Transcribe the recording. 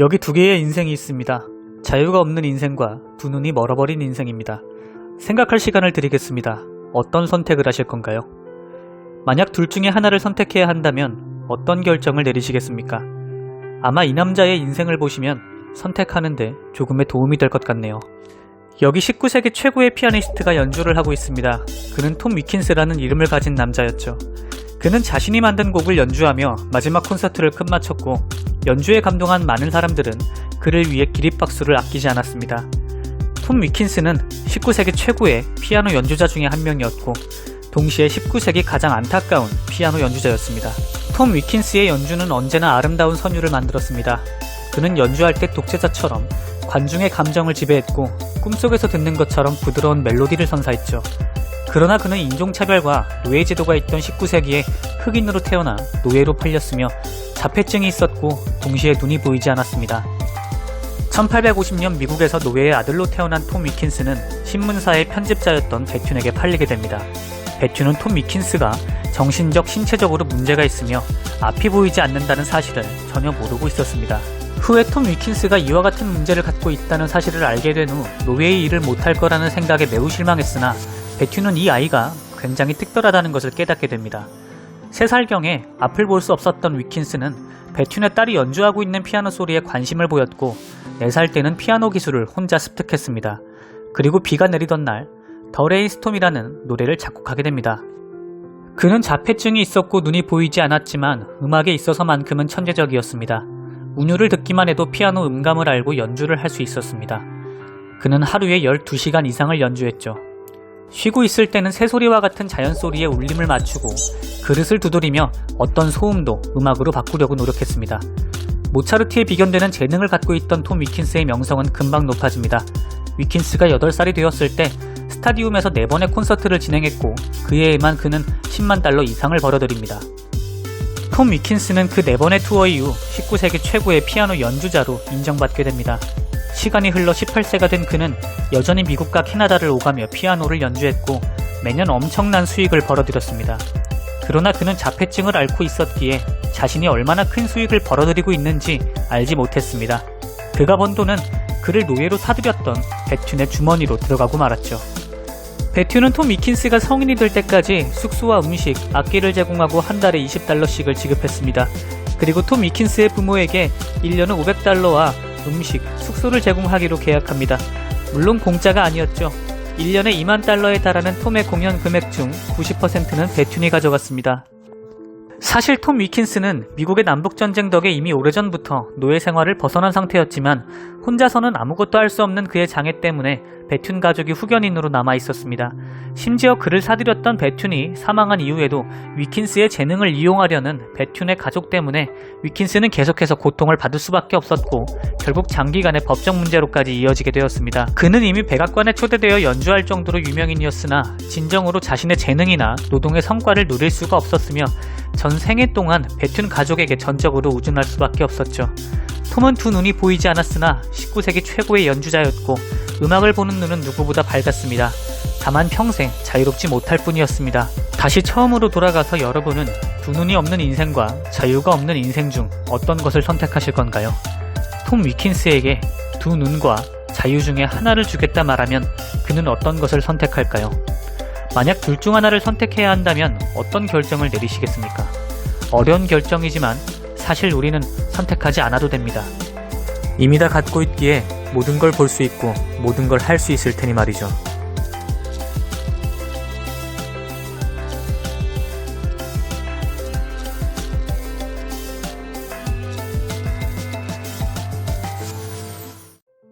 여기 두 개의 인생이 있습니다. 자유가 없는 인생과 두 눈이 멀어버린 인생입니다. 생각할 시간을 드리겠습니다. 어떤 선택을 하실 건가요? 만약 둘 중에 하나를 선택해야 한다면 어떤 결정을 내리시겠습니까? 아마 이 남자의 인생을 보시면 선택하는데 조금의 도움이 될 것 같네요. 여기 19세기 최고의 피아니스트가 연주를 하고 있습니다. 그는 톰 위킨스라는 이름을 가진 남자였죠. 그는 자신이 만든 곡을 연주하며 마지막 콘서트를 끝마쳤고 연주에 감동한 많은 사람들은 그를 위해 기립박수를 아끼지 않았습니다. 톰 위킨스는 19세기 최고의 피아노 연주자 중에 한 명이었고 동시에 19세기 가장 안타까운 피아노 연주자였습니다. 톰 위킨스의 연주는 언제나 아름다운 선율을 만들었습니다. 그는 연주할 때 독재자처럼 관중의 감정을 지배했고 꿈속에서 듣는 것처럼 부드러운 멜로디를 선사했죠. 그러나 그는 인종차별과 노예제도가 있던 19세기에 흑인으로 태어나 노예로 팔렸으며 자폐증이 있었고 동시에 눈이 보이지 않았습니다. 1850년 미국에서 노예의 아들로 태어난 톰 위킨스는 신문사의 편집자였던 베튠에게 팔리게 됩니다. 베튠은 톰 위킨스가 정신적, 신체적으로 문제가 있으며 앞이 보이지 않는다는 사실을 전혀 모르고 있었습니다. 후에 톰 위킨스가 이와 같은 문제를 갖고 있다는 사실을 알게 된 후 노예의 일을 못할 거라는 생각에 매우 실망했으나 베튠은 이 아이가 굉장히 특별하다는 것을 깨닫게 됩니다. 3살경에 앞을 볼 수 없었던 위킨스는 베튠의 딸이 연주하고 있는 피아노 소리에 관심을 보였고 4살 때는 피아노 기술을 혼자 습득했습니다. 그리고 비가 내리던 날, 더 레인 스톰이라는 노래를 작곡하게 됩니다. 그는 자폐증이 있었고 눈이 보이지 않았지만 음악에 있어서만큼은 천재적이었습니다. 운율을 듣기만 해도 피아노 음감을 알고 연주를 할 수 있었습니다. 그는 하루에 12시간 이상을 연주했죠. 쉬고 있을 때는 새소리와 같은 자연소리에 울림을 맞추고 그릇을 두드리며 어떤 소음도 음악으로 바꾸려고 노력했습니다. 모차르트에 비견되는 재능을 갖고 있던 톰 위킨스의 명성은 금방 높아집니다. 위킨스가 8살이 되었을 때 스타디움에서 4번의 콘서트를 진행했고 그 해에만 그는 10만 달러 이상을 벌어들입니다. 톰 위킨스는 그 4번의 투어 이후 19세기 최고의 피아노 연주자로 인정받게 됩니다. 시간이 흘러 18세가 된 그는 여전히 미국과 캐나다를 오가며 피아노를 연주했고 매년 엄청난 수익을 벌어들였습니다. 그러나 그는 자폐증을 앓고 있었기에 자신이 얼마나 큰 수익을 벌어들이고 있는지 알지 못했습니다. 그가 번 돈은 그를 노예로 사들였던 베튠의 주머니로 들어가고 말았죠. 베튠은 톰 위킨스가 성인이 될 때까지 숙소와 음식, 악기를 제공하고 한 달에 20달러씩을 지급했습니다. 그리고 톰 위킨스의 부모에게 1년에 500달러와 음식, 숙소를 제공하기로 계약합니다. 물론 공짜가 아니었죠. 1년에 2만 달러에 달하는 톰의 공연 금액 중 90%는 베튠이 가져갔습니다. 사실 톰 위킨스는 미국의 남북전쟁 덕에 이미 오래전부터 노예 생활을 벗어난 상태였지만 혼자서는 아무것도 할 수 없는 그의 장애 때문에 베튠 가족이 후견인으로 남아 있었습니다. 심지어 그를 사들였던 베튠이 사망한 이후에도 위킨스의 재능을 이용하려는 베튠의 가족 때문에 위킨스는 계속해서 고통을 받을 수밖에 없었고 결국 장기간의 법적 문제로까지 이어지게 되었습니다. 그는 이미 백악관에 초대되어 연주할 정도로 유명인이었으나 진정으로 자신의 재능이나 노동의 성과를 누릴 수가 없었으며 전 생애 동안 베튠 가족에게 전적으로 우준할 수밖에 없었죠. 톰은 두 눈이 보이지 않았으나 19세기 최고의 연주자였고 음악을 보는 눈은 누구보다 밝았습니다. 다만 평생 자유롭지 못할 뿐이었습니다. 다시 처음으로 돌아가서 여러분은 두 눈이 없는 인생과 자유가 없는 인생 중 어떤 것을 선택하실 건가요? 톰 위킨스에게 두 눈과 자유 중에 하나를 주겠다 말하면 그는 어떤 것을 선택할까요? 만약 둘 중 하나를 선택해야 한다면 어떤 결정을 내리시겠습니까? 어려운 결정이지만 사실 우리는 선택하지 않아도 됩니다. 이미 다 갖고 있기에 모든 걸 볼 수 있고 모든 걸 할 수 있을 테니 말이죠.